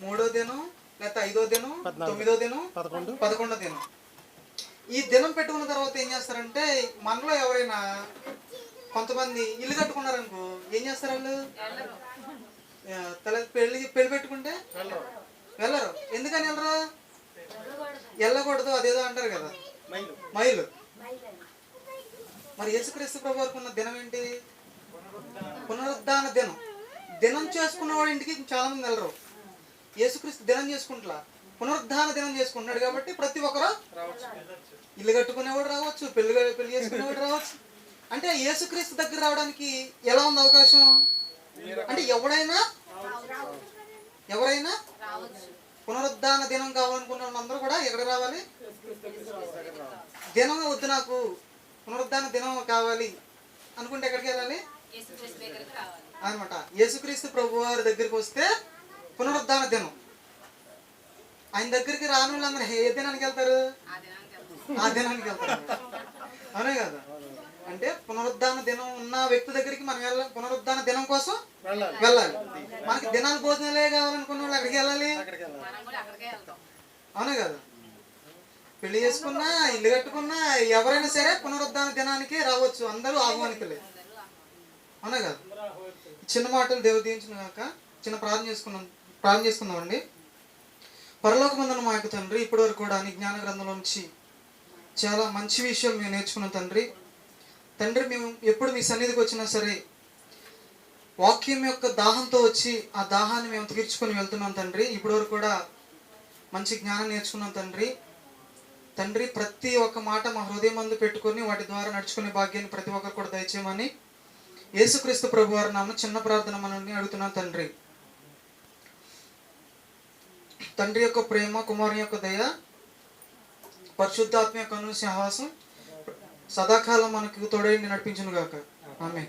మూడో దినం లేకపోతే ఐదో దినం. తొమ్మిదో దినం పదకొండు. పదకొండో దినం. ఈ దినం పెట్టుకున్న తర్వాత ఏం చేస్తారంటే మనలో ఎవరైనా కొంతమంది ఇల్లు కట్టుకున్నారనుకో ఏం చేస్తారు వాళ్ళు? తల పెళ్ళి పెళ్ళి పెట్టుకుంటే? వెళ్ళరు. ఎందుకని వెళ్ళరు? వెళ్ళకూడదు అదేదో అంటారు కదా. మైలు. మైలు. మరి యేసుక్రీస్తు ప్రభు వారికి ఉన్న దినం ఏంటి? పునరుద్ధాన దినం. దినం చేసుకున్న వాడి ఇంటికి చాలా మంది వెళ్ళరు. యేసుక్రీస్తు దినం చేసుకుంటా పునరుద్ధాన దినం చేసుకుంటున్నాడు కాబట్టి ప్రతి ఒక్కరు ఇల్లు కట్టుకునేవాడు రావచ్చు పెళ్ళి పెళ్ళి చేసుకునేవాడు రావచ్చు. అంటే యేసుక్రీస్తు దగ్గర రావడానికి ఎలా ఉంది అవకాశం? అంటే ఎవడైనా ఎవరైనా పునరుద్ధాన దినం కావాలనుకున్న వాళ్ళందరూ కూడా ఎక్కడ రావాలి? దినం వద్దు నాకు పునరుద్ధాన దినం కావాలి అనుకుంటే ఎక్కడికి వెళ్ళాలి? యేసుక్రీస్తు దగ్గరికి రావాలి. అనమాట యేసుక్రీస్తు ప్రభు వారి దగ్గరికి వస్తే పునరుద్ధాన దినం. ఆయన దగ్గరికి రాని వాళ్ళందరూ ఏ దినానికి వెళ్తారు? ఆ దినానికి వెళ్తాం ఆ దినానికి వెళ్తారు. అవునే కదా? అంటే పునరుద్ధాన దినం ఉన్న వ్యక్తి దగ్గరికి మనం వెళ్ళాలి పునరుద్ధాన దినం కోసం వెళ్ళాలి. మనకి దినాలు భోజనాలే కావాలనుకున్న వాళ్ళు ఎక్కడికి వెళ్ళాలి? అవునే కదా? పెళ్ళి చేసుకున్నా ఇల్లు కట్టుకున్నా ఎవరైనా సరే పునరుద్ధాన దినానికి రావచ్చు. అందరూ ఆహ్వానితులే. అందరూ అవునా కదా? చిన్న మాటలు దీవించిన కాక చిన్న ప్రార్థన చేసుకున్నాం. ప్రార్థన చేసుకుందామండి. పరలోకమందన మా యొక్క తండ్రి ఇప్పటి వరకు కూడా నీ జ్ఞాన గ్రంథంలో నుంచి చాలా మంచి విషయాలు మేము నేర్చుకున్నాం తండ్రి. తండ్రి మేము ఎప్పుడు మీ సన్నిధికి వచ్చినా సరే వాక్యం యొక్క దాహంతో వచ్చి ఆ దాహాన్ని మేము తీర్చుకొని వెళ్తున్నాం తండ్రి. ఇప్పటి వరకు కూడా మంచి జ్ఞానం నేర్చుకున్నాం తండ్రి. తండ్రి ప్రతి ఒక్క మాట మా హృదయం మందు పెట్టుకొని వాటి ద్వారా నడుచుకునే భాగ్యాన్ని ప్రతి ఒక్కరు కూడా దయచేయమని యేసుక్రీస్తు ప్రభు వారి నామ చిన్న ప్రార్థన మనల్ని అడుగుతున్నాం తండ్రి. తండ్రి యొక్క ప్రేమ కుమారుని యొక్క దయ పరిశుద్ధాత్మ యొక్క సింహాసం సదాకాలం మనకు తోడైండి నడిపించును గాక ఆమె